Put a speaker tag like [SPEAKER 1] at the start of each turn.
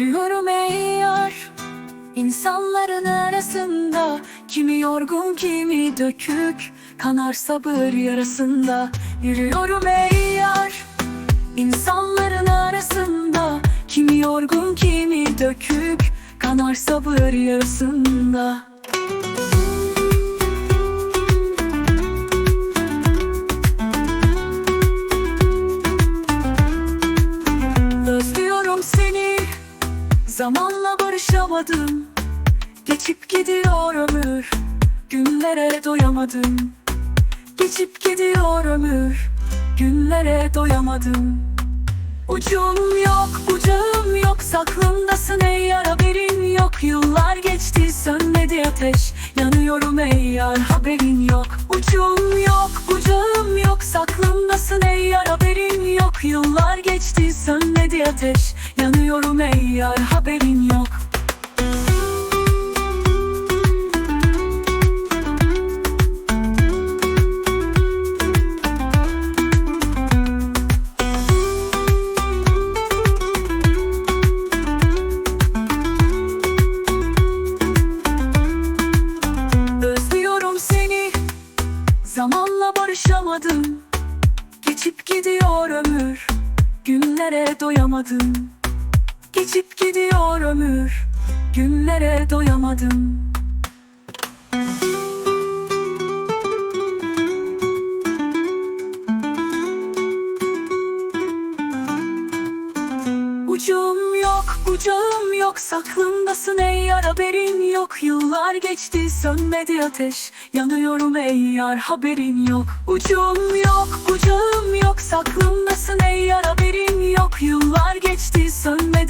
[SPEAKER 1] Yürüyorum ey yar İnsanların arasında. Kimi yorgun kimi dökük Kanar sabır yarasında. Yürüyorum ey yar İnsanların arasında. Kimi yorgun kimi dökük Kanar sabır yarasında. Zamanla barışamadım. Geçip gidiyor ömür. Günlere doyamadım. Geçip gidiyor ömür. Günlere doyamadım. Ucum yok, bucağım yok. Saklımdasın ey yar haberin yok. Yıllar geçti sönmedi ateş. Yanıyorum ey yar haberin yok. Ucum yok, bucağım yok. Saklımdasın ey yar haberin yok. Yıllar geçti sönmedi ateş Yanıyorum ey yar haberin yok. Özlüyorum seni Zamanla barışamadım. Geçip gidiyor ömür Günlere doyamadım Geçip gidiyor ömür. Günlere doyamadım. Ucum yok, bucağım yok Saklımdasın ey yar haberin yok. Yıllar geçti sönmedi ateş. Yanıyorum ey yar haberin yok. Ucum yok, bucağım yok Saklımdasın ey yar haberin yok. Yıllar geçti